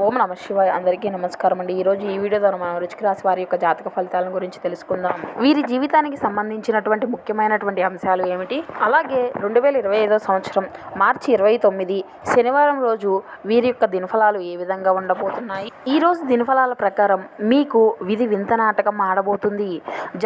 ఓం నమ శివాయ. అందరికీ నమస్కారం అండి. ఈరోజు ఈ వీడియో ద్వారా మనం రుచికి రాశి వారి యొక్క జాతక ఫలితాల గురించి తెలుసుకుందాం. వీరి జీవితానికి సంబంధించినటువంటి ముఖ్యమైనటువంటి అంశాలు ఏమిటి? అలాగే రెండు వేల ఇరవై ఐదో సంవత్సరం మార్చి ఇరవై తొమ్మిది శనివారం రోజు వీరి యొక్క దినఫలాలు ఏ విధంగా ఉండబోతున్నాయి? ఈ రోజు దినఫలాల ప్రకారం మీకు విధి వింత నాటకం ఆడబోతుంది.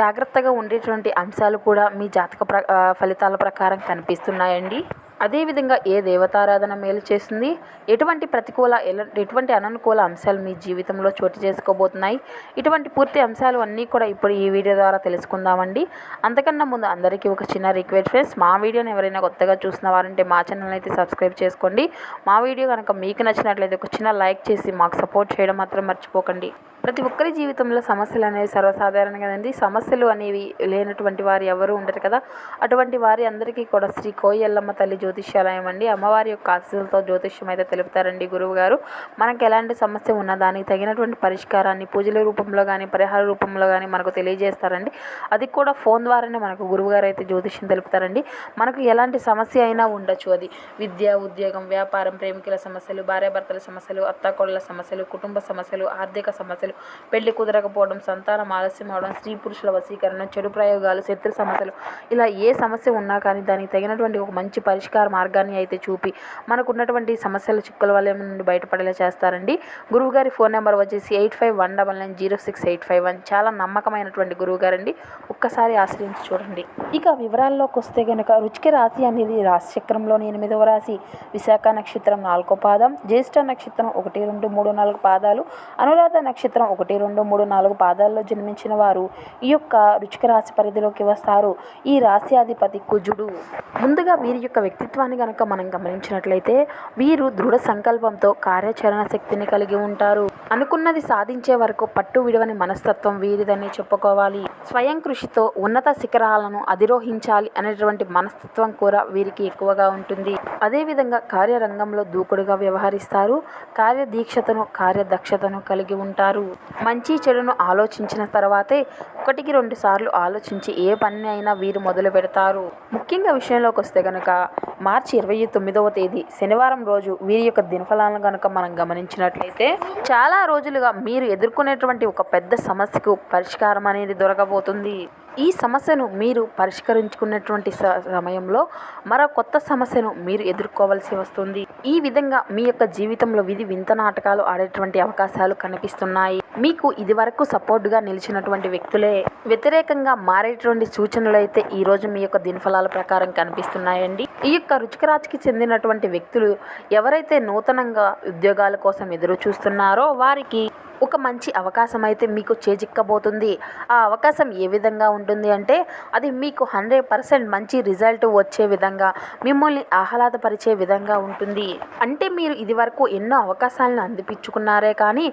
జాగ్రత్తగా ఉండేటువంటి అంశాలు కూడా మీ జాతక ప్ర ఫలితాల ప్రకారం కనిపిస్తున్నాయండి. అదేవిధంగా ఏ దేవతారాధన మేలు చేస్తుంది? ఎటువంటి ప్రతికూల ఎటువంటి అననుకూల అంశాలు మీ జీవితంలో చోటు చేసుకోబోతున్నాయి? ఇటువంటి పూర్తి అంశాలు అన్నీ కూడా ఇప్పుడు ఈ వీడియో ద్వారా తెలుసుకుందామండి. అంతకన్నా ముందు అందరికీ ఒక చిన్న రిక్వెస్ట్ ఫ్రెండ్స్ మా వీడియోని ఎవరైనా కొత్తగా చూసిన వారంటే మా ఛానల్ అయితే సబ్స్క్రైబ్ చేసుకోండి. మా వీడియో కనుక మీకు నచ్చినట్లయితే ఒక చిన్న లైక్ చేసి మాకు సపోర్ట్ చేయడం మాత్రం మర్చిపోకండి. ప్రతి ఒక్కరి జీవితంలో సమస్యలు అనేవి సర్వసాధారణం కదండి. సమస్యలు అనేవి లేనటువంటి వారు ఎవరు ఉండరు కదా. అటువంటి వారి అందరికీ కూడా శ్రీ కోయల్లమ్మ తల్లి జ్యోతిష్యాలయం అండి. అమ్మవారి యొక్క ఆశీస్సులతో జ్యోతిష్యం అయితే తెలుపుతారండి గురువు గారు. మనకు ఎలాంటి సమస్య ఉన్నా దానికి తగినటువంటి పరిష్కారాన్ని పూజల రూపంలో కానీ పరిహార రూపంలో కానీ మనకు తెలియజేస్తారండి. అది కూడా ఫోన్ ద్వారానే మనకు గురువు గారు అయితే జ్యోతిష్యం తెలుపుతారండి. మనకు ఎలాంటి సమస్య అయినా ఉండొచ్చు అది. విద్య ఉద్యోగం వ్యాపారం ప్రేమికుల సమస్యలు భార్యాభర్తల సమస్యలు అత్తాకోడల సమస్యలు కుటుంబ సమస్యలు ఆర్థిక సమస్యలు పెళ్ళి కుదరకపోవడం సంతానం ఆలస్యం అవడం స్త్రీ పురుషుల వశీకరణ చెడు ప్రయోగాలు శత్రు సమస్యలు. ఇలా ఏ సమస్య ఉన్నా కానీ దానికి తగినటువంటి ఒక మంచి పరిష్కార మార్గాన్ని అయితే చూపి మనకు ఉన్నటువంటి సమస్యల చిక్కుల వల్ల నుండి బయటపడేలా చేస్తారండి. గురువు గారి ఫోన్ నెంబర్ వచ్చేసి eight five one double nine zero six eight five one. చాలా నమ్మకమైనటువంటి గురువు గారండి ఒక్కసారి ఆశ్రయించి చూడండి. ఇక వివరాల్లోకి వస్తే కనుక రుచికి రాశి అనేది రాశిచక్రంలోని ఎనిమిదవ రాశి. విశాఖ నక్షత్రం నాలుగో పాదం జ్యేష్ఠ నక్షత్రం ఒకటి రెండు మూడు నాలుగు పాదాలు అనురాధ నక్షత్రం ఒకటి రెండు మూడు నాలుగు పాదాల్లో జన్మించిన వారు ఈ యొక్క రుచిక రాశి పరిధిలోకి వస్తారు. ఈ రాశ్యాధిపతి కుజుడు. ముందుగా వీరి యొక్క వ్యక్తిత్వాన్ని కనుక మనం గమనించినట్లయితే వీరు దృఢ సంకల్పంతో కార్యాచరణ శక్తిని కలిగి ఉంటారు. అనుకున్నది సాధించే వరకు పట్టు విడవని మనస్తత్వం వీరిదని చెప్పుకోవాలి. స్వయం కృషితో ఉన్నత శిఖరాలను అధిరోహించాలి అనేటువంటి మనస్తత్వం కూడా వీరికి ఎక్కువగా ఉంటుంది. అదేవిధంగా కార్యరంగంలో దూకుడుగా వ్యవహరిస్తారు. కార్యదీక్షతను కార్యదక్షతను కలిగి ఉంటారు. మంచి చెడును ఆలోచించిన తర్వాతే ఒకటికి రెండు సార్లు ఆలోచించి ఏ పని అయినా వీరు మొదలు పెడతారు. ముఖ్యంగా విషయంలోకి వస్తే గనక మార్చి ఇరవై తొమ్మిదవ తేదీ శనివారం రోజు వీరి యొక్క దినఫలాలను కనుక మనం గమనించినట్లయితే చాలా రోజులుగా మీరు ఎదుర్కొనేటువంటి ఒక పెద్ద సమస్యకు పరిష్కారం అనేది దొరకబోతుంది. ఈ సమస్యను మీరు పరిష్కరించుకున్నటువంటి స- సమయంలో మరో కొత్త సమస్యను మీరు ఎదుర్కోవాల్సి వస్తుంది. ఈ విధంగా మీ యొక్క జీవితంలో విధి వింత నాటకాలు ఆడేటువంటి అవకాశాలు కనిపిస్తున్నాయి. మీకు ఇదివరకు సపోర్ట్గా నిలిచినటువంటి వ్యక్తులే వ్యతిరేకంగా మారేటువంటి సూచనలు అయితే ఈ రోజు మీ యొక్క దినఫలాల ప్రకారం కనిపిస్తున్నాయండి. ఈ యొక్క రుచికరాజ్కి చెందినటువంటి వ్యక్తులు ఎవరైతే నూతనంగా ఉద్యోగాల కోసం ఎదురు చూస్తున్నారో వారికి ఒక మంచి అవకాశం అయితే మీకు చేజిక్కబోతుంది. ఆ అవకాశం ఏ విధంగా ఉంటుంది అంటే అది మీకు హండ్రెడ్ పర్సెంట్ మంచి రిజల్ట్ వచ్చే విధంగా మిమ్మల్ని ఆహ్లాదపరిచే విధంగా ఉంటుంది. అంటే మీరు ఇదివరకు ఎన్నో అవకాశాలను అందిపించుకున్నారే కానీ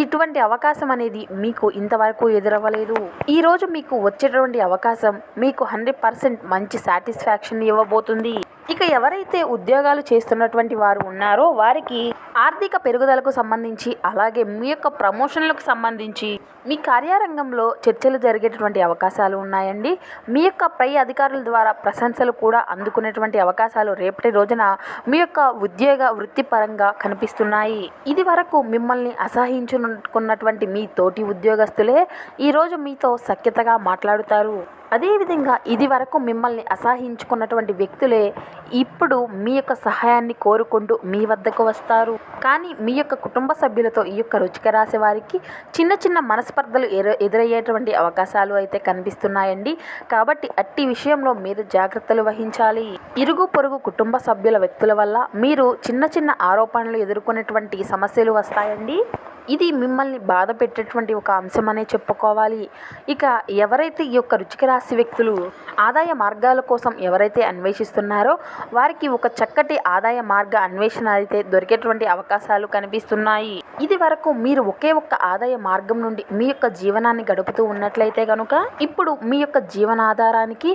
ఇటువంటి అవకాశం అనేది మీకు ఇంతవరకు ఎదురవ్వలేదు. ఈరోజు మీకు వచ్చేటువంటి అవకాశం మీకు హండ్రెడ్ పర్సెంట్ మంచి సాటిస్ఫాక్షన్ ఇవ్వబోతుంది. ఇక ఎవరైతే ఉద్యోగాలు చేస్తున్నటువంటి వారు ఉన్నారో వారికి ఆర్థిక పెరుగుదలకు సంబంధించి అలాగే మీ యొక్క ప్రమోషన్లకు సంబంధించి మీ కార్యారంగంలో చర్చలు జరిగేటటువంటి అవకాశాలు ఉన్నాయండి. మీ యొక్క పై అధికారుల ద్వారా ప్రశంసలు కూడా అందుకునేటువంటి అవకాశాలు రేపటి రోజున మీ యొక్క ఉద్యోగ వృత్తిపరంగా కనిపిస్తున్నాయి. ఇది వరకు మిమ్మల్ని అసహించుకున్నటువంటి మీ తోటి ఉద్యోగస్తులే ఈరోజు మీతో సఖ్యతగా మాట్లాడుతారు. అదేవిధంగా ఇది వరకు మిమ్మల్ని అసహించుకున్నటువంటి వ్యక్తులే ఇప్పుడు మీ యొక్క సహాయాన్ని కోరుకుంటూ మీ వద్దకు వస్తారు. కానీ మీ యొక్క కుటుంబ సభ్యులతో ఈ యొక్క రుచిక రాసే వారికి చిన్న చిన్న మనస్పర్ధలు ఎదురయ్యేటువంటి అవకాశాలు అయితే కనిపిస్తున్నాయండి. కాబట్టి అట్టి విషయంలో మీరు జాగ్రత్తలు వహించాలి. ఇరుగు పొరుగు కుటుంబ సభ్యుల వ్యక్తుల వల్ల మీరు చిన్న చిన్న ఆరోపణలు ఎదుర్కొనేటువంటి సమస్యలు వస్తాయండి. ఇది మిమ్మల్ని బాధ పెట్టేటువంటి ఒక అంశం అనే చెప్పుకోవాలి. ఇక ఎవరైతే ఈ యొక్క రుచిక రాశి వ్యక్తులు ఆదాయ మార్గాల కోసం ఎవరైతే అన్వేషిస్తున్నారో వారికి ఒక చక్కటి ఆదాయ మార్గ అన్వేషణ అయితే దొరికేటువంటి అవకాశాలు కనిపిస్తున్నాయి. ఇది వరకు మీరు ఒకే ఒక్క ఆదాయ మార్గం నుండి మీ యొక్క జీవనాన్ని గడుపుతూ ఉన్నట్లయితే కనుక ఇప్పుడు మీ యొక్క జీవనాధారానికి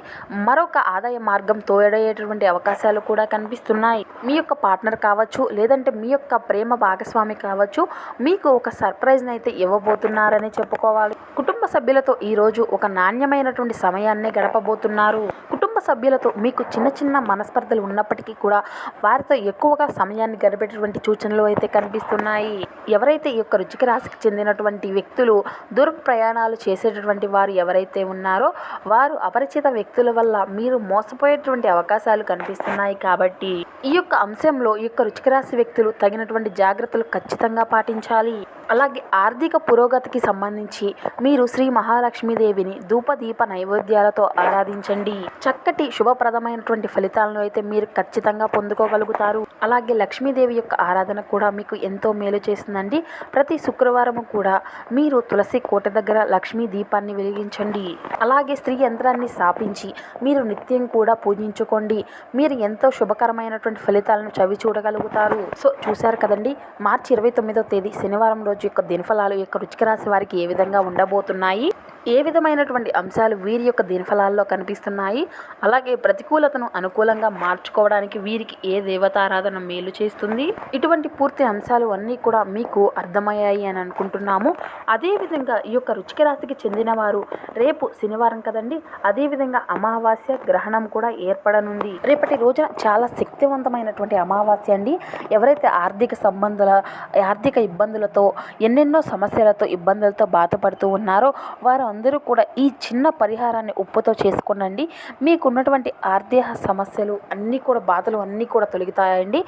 మరొక ఆదాయ మార్గం తోడయ్యేటువంటి అవకాశాలు కూడా కనిపిస్తున్నాయి. మీ యొక్క పార్ట్నర్ కావచ్చు లేదంటే మీ యొక్క ప్రేమ భాగస్వామి కావచ్చు మీకు ఒక సర్ప్రైజ్ని అయితే ఇవ్వబోతున్నారని చెప్పుకోవాలి. కుటుంబ సభ్యులతో ఈరోజు ఒక నాణ్యమైనటువంటి సమయాన్ని గడపబోతున్నారు. కుటుంబ సభ్యులతో మీకు చిన్న చిన్న మనస్పర్ధలు ఉన్నప్పటికీ కూడా వారితో ఎక్కువగా సమయాన్ని గడిపేటటువంటి సూచనలు అయితే కనిపిస్తున్నాయి. ఎవరైతే ఈ యొక్క రుచికి రాశికి చెందినటువంటి వ్యక్తులు దూర ప్రయాణాలు చేసేటటువంటి వారు ఎవరైతే ఉన్నారో వారు అపరిచిత వ్యక్తుల వల్ల మీరు మోసపోయేటువంటి అవకాశాలు కనిపిస్తున్నాయి కాబట్టి ఈ యొక్క అంశంలో ఈ యొక్క రుచికి రాశి వ్యక్తులు తగినటువంటి జాగ్రత్తలు ఖచ్చితంగా పాటించాలి. అలాగే ఆర్థిక పురోగతికి సంబంధించి మీరు శ్రీ మహాలక్ష్మీదేవిని ధూపదీప నైవేద్యాలతో ఆరాధించండి. చక్కటి శుభప్రదమైనటువంటి ఫలితాలను అయితే మీరు ఖచ్చితంగా పొందుకోగలుగుతారు. అలాగే లక్ష్మీదేవి యొక్క ఆరాధన కూడా మీకు ఎంతో మేలు చేస్తుందండి. ప్రతి శుక్రవారం కూడా మీరు తులసి కోట దగ్గర లక్ష్మీ దీపాన్ని వెలిగించండి. అలాగే స్త్రీ యంత్రాన్ని స్థాపించి మీరు నిత్యం కూడా పూజించుకోండి. మీరు ఎంతో శుభకరమైనటువంటి ఫలితాలను చవి చూడగలుగుతారు సో చూశారు కదండి మార్చి ఇరవై తొమ్మిదో తేదీ శనివారం రోజు యొక్క దినఫలాలు యొక్క రుచిక రాశి వారికి ఏ విధంగా ఉండబోతున్నాయి? ఏ విధమైనటువంటి అంశాలు వీరి యొక్క దినఫలాల్లో కనిపిస్తున్నాయి? అలాగే ప్రతికూలతను అనుకూలంగా మార్చుకోవడానికి వీరికి ఏ దేవతారాధన మేలు చేస్తుంది? ఇటువంటి పూర్తి అంశాలు అన్నీ కూడా మీకు అర్థమయ్యాయి అని అనుకుంటున్నాము. అదేవిధంగా ఈ యొక్క రుచిక రాశికి చెందిన వారు రేపు శనివారం కదండి అదేవిధంగా అమావాస్య గ్రహణం కూడా ఏర్పడనుంది. రేపటి రోజున చాలా శక్తివంతమైనటువంటి అమావాస్య అండి. ఎవరైతే ఆర్థిక సంబంధాల ఆర్థిక ఇబ్బందులతో ఎన్నెన్నో సమస్యలతో ఇబ్బందులతో బాధపడుతూ ఉన్నారో వారు అందరూ కూడా ఈ చిన్న పరిహారాన్ని ఉప్పుతో చేసుకునండి. మీకున్నటువంటి ఆర్థిక సమస్యలు అన్నీ కూడా బాధలు అన్నీ కూడా తొలగుతాయండి.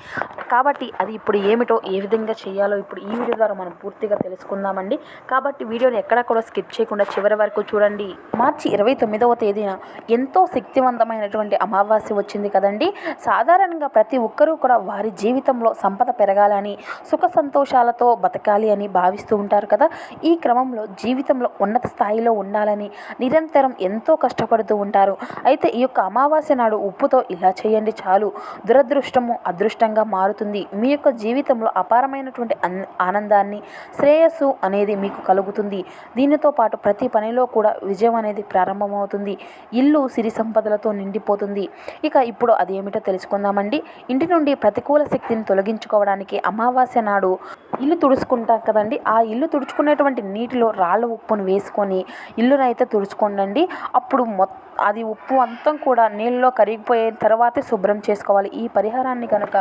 కాబట్టి అది ఇప్పుడు ఏమిటో ఏ విధంగా చేయాలో ఇప్పుడు ఈ వీడియో ద్వారా మనం పూర్తిగా తెలుసుకుందామండి. కాబట్టి వీడియోని ఎక్కడ కూడా స్కిప్ చేయకుండా చివరి వరకు చూడండి. మార్చి ఇరవై తొమ్మిదవ తేదీన ఎంతో శక్తివంతమైనటువంటి అమావాస్య వచ్చింది కదండి. సాధారణంగా ప్రతి ఒక్కరూ కూడా వారి జీవితంలో సంపద పెరగాలని సుఖ సంతోషాలతో బతకాలి అని అని భావిస్తూ ఉంటారు కదా. ఈ క్రమంలో జీవితంలో ఉన్నత స్థాయిలో ఉండాలని నిరంతరం ఎంతో కష్టపడుతూ ఉంటారు. అయితే ఈ యొక్క అమావాస్య నాడు ఉప్పుతో ఇలా చేయండి చాలు. దురదృష్టము అదృష్టంగా మారుతుంది. మీ యొక్క జీవితంలో అపారమైనటువంటి అన్- ఆనందాన్ని శ్రేయస్సు అనేది మీకు కలుగుతుంది. దీనితో పాటు ప్రతి పనిలో కూడా విజయం అనేది ప్రారంభమవుతుంది. ఇల్లు సిరి సంపదలతో నిండిపోతుంది. ఇక ఇప్పుడు అది ఏమిటో తెలుసుకుందామండి. ఇంటి నుండి ప్రతికూల శక్తిని తొలగించుకోవడానికి అమావాస్య నాడు ఇల్లు తుడుచుకుంటాం కదండి. ఆ ఇల్లు తుడుచుకునేటువంటి నీటిలో రాళ్ళ ఉప్పును వేసుకొని ఇల్లునైతే తుడుచుకోండి అప్పుడు మొత్తం అది ఉప్పు అంతా కూడా నీళ్ళలో కరిగిపోయిన తర్వాతే శుభ్రం చేసుకోవాలి. ఈ పరిహారాన్ని కనుక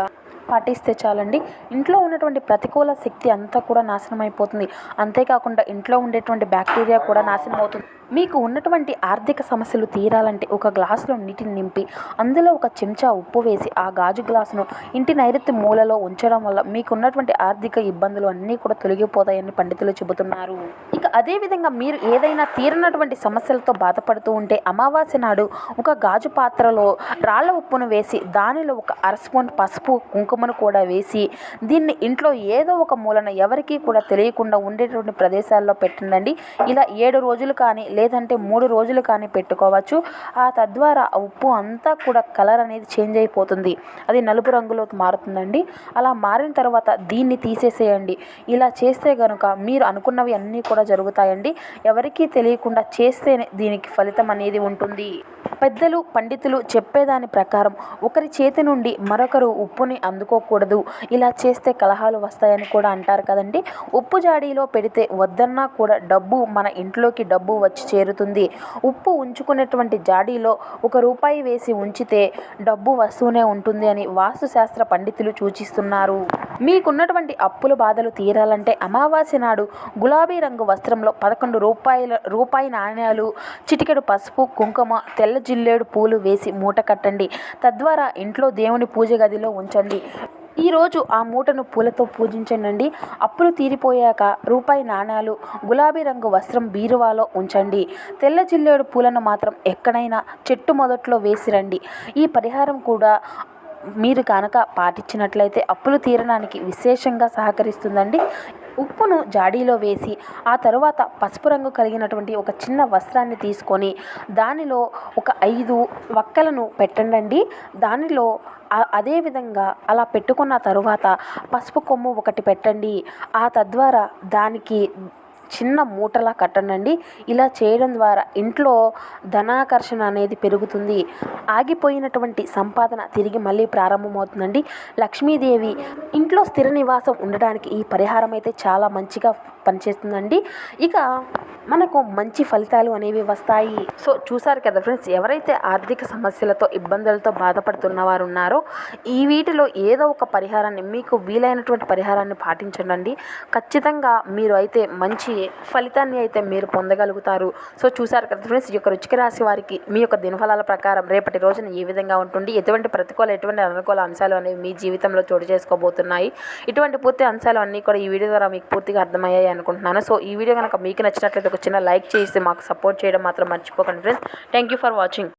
పాటిస్తే చాలండి. ఇంట్లో ఉన్నటువంటి ప్రతికూల శక్తి అంతా కూడా నాశనం అయిపోతుంది అంతేకాకుండా ఇంట్లో ఉండేటువంటి బ్యాక్టీరియా కూడా నాశనం అవుతుంది మీకు ఉన్నటువంటి ఆర్థిక సమస్యలు తీరాలంటే ఒక గ్లాసులో నీటిని నింపి అందులో ఒక చెంచా ఉప్పు వేసి ఆ గాజు గ్లాసును ఇంటి నైరుతి మూలలో ఉంచడం వల్ల మీకు ఉన్నటువంటి ఆర్థిక ఇబ్బందులు అన్నీ కూడా తొలగిపోతాయని పండితులు చెబుతున్నారు. ఇక అదేవిధంగా మీరు ఏదైనా తీరనటువంటి సమస్యలతో బాధపడుతూ ఉంటే అమావాస్య నాడు ఒక గాజు పాత్రలో రాళ్ళ ఉప్పును వేసి దానిలో ఒక అర స్పూన్ పసుపు కుంకుమను కూడా వేసి దీన్ని ఇంట్లో ఏదో ఒక మూలన ఎవరికీ కూడా తెలియకుండా ఉండేటువంటి ప్రదేశాల్లో పెట్టండి ఇలా ఏడు రోజులు కానీ లేదంటే మూడు రోజులు కానీ పెట్టుకోవచ్చు. ఆ తద్వారా ఆ ఉప్పు అంతా కూడా కలర్ అనేది చేంజ్ అయిపోతుంది. అది నలుపు రంగులోకి మారుతుందండి. అలా మారిన తర్వాత దీన్ని తీసేసేయండి. ఇలా చేస్తే కనుక మీరు అనుకున్నవి అన్నీ కూడా జరుగుతాయండి. ఎవరికీ తెలియకుండా చేస్తేనే దీనికి ఫలితం అనేది ఉంటుంది. పెద్దలు పండితులు చెప్పేదాని ప్రకారం ఒకరి చేతి నుండి మరొకరు ఉప్పుని అందుకోకూడదు. ఇలా చేస్తే కలహాలు వస్తాయని కూడా అంటారు కదండి. ఉప్పు జాడీలో పెడితే వద్దన్నా కూడా డబ్బు మన ఇంట్లోకి డబ్బు వచ్చి చేరుతుంది. ఉప్పు ఉంచుకునేటువంటి జాడీలో ఒక రూపాయి వేసి ఉంచితే డబ్బు వస్తూనే ఉంటుంది అని వాస్తుశాస్త్ర పండితులు సూచిస్తున్నారు. మీకున్నటువంటి అప్పుల బాధలు తీరాలంటే అమావాస్య నాడు గులాబీ రంగు వస్త్రంలో పదకొండు రూపాయల రూపాయి నాణ్యాలు చిటికెడు పసుపు కుంకుమ తెల్ల జిల్లేడు పూలు వేసి మూట కట్టండి. తద్వారా ఇంట్లో దేవుని పూజ గదిలో ఉంచండి. ఈరోజు ఆ మూటను పూలతో పూజించండి. అప్పులు తీరిపోయాక రూపాయి నాణాలు గులాబీ రంగు వస్త్రం బీరువాలో ఉంచండి. తెల్ల జిల్లేడు పూలను మాత్రం ఎక్కడైనా చెట్టు మొదట్లో వేసిరండి ఈ పరిహారం కూడా మీరు కనుక పాటించినట్లయితే అప్పులు తీరడానికి విశేషంగా సహకరిస్తుందండి. ఉప్పును జాడీలో వేసి ఆ తరువాత పసుపు రంగు కలిగినటువంటి ఒక చిన్న వస్త్రాన్ని తీసుకొని దానిలో ఒక ఐదు వక్కలను పెట్టండి దానిలో అదేవిధంగా అలా పెట్టుకున్న తరువాత పసుపు కొమ్ము ఒకటి పెట్టండి. ఆ తద్వారా దానికి చిన్న మూటలా కట్టనండి. ఇలా చేయడం ద్వారా ఇంట్లో ధనాకర్షణ అనేది పెరుగుతుంది. ఆగిపోయినటువంటి సంపాదన తిరిగి మళ్ళీ ప్రారంభమవుతుందండి. లక్ష్మీదేవి ఇంట్లో స్థిర నివాసం ఉండడానికి ఈ పరిహారం అయితే చాలా మంచిగా పనిచేస్తుందండి. ఇక మనకు మంచి ఫలితాలు అనేవి వస్తాయి. సో చూసారు కదా ఫ్రెండ్స్ ఎవరైతే ఆర్థిక సమస్యలతో ఇబ్బందులతో బాధపడుతున్న వారు ఉన్నారో ఈ వీటిలో ఏదో ఒక పరిహారాన్ని మీకు వీలైనటువంటి పరిహారాన్ని పాటించండి ఖచ్చితంగా మీరు అయితే మంచి ఫలితాన్ని అయితే మీరు పొందగలుగుతారు. సో చూసారు కదా ఫ్రెండ్స్ ఈ యొక్క రుచిక రాశి వారికి మీ యొక్క దినఫలాల ప్రకారం రేపటి రోజున ఏ విధంగా ఉంటుంది? ఎటువంటి ప్రతికూల ఎటువంటి అనుకూల అంశాలు అనేవి మీ జీవితంలో చోటు చేసుకోబోతున్నాయి? ఇటువంటి పూర్తి అంశాలు అన్నీ కూడా ఈ వీడియో ద్వారా మీకు పూర్తిగా అర్థమయ్యాయి అనుకుంటున్నాను. సో ఈ వీడియో కనుక మీకు నచ్చినట్లయితే ఒక చిన్న లైక్ చేసి మాకు సపోర్ట్ చేయడం మాత్రం మర్చిపోకండి friends thank you for watching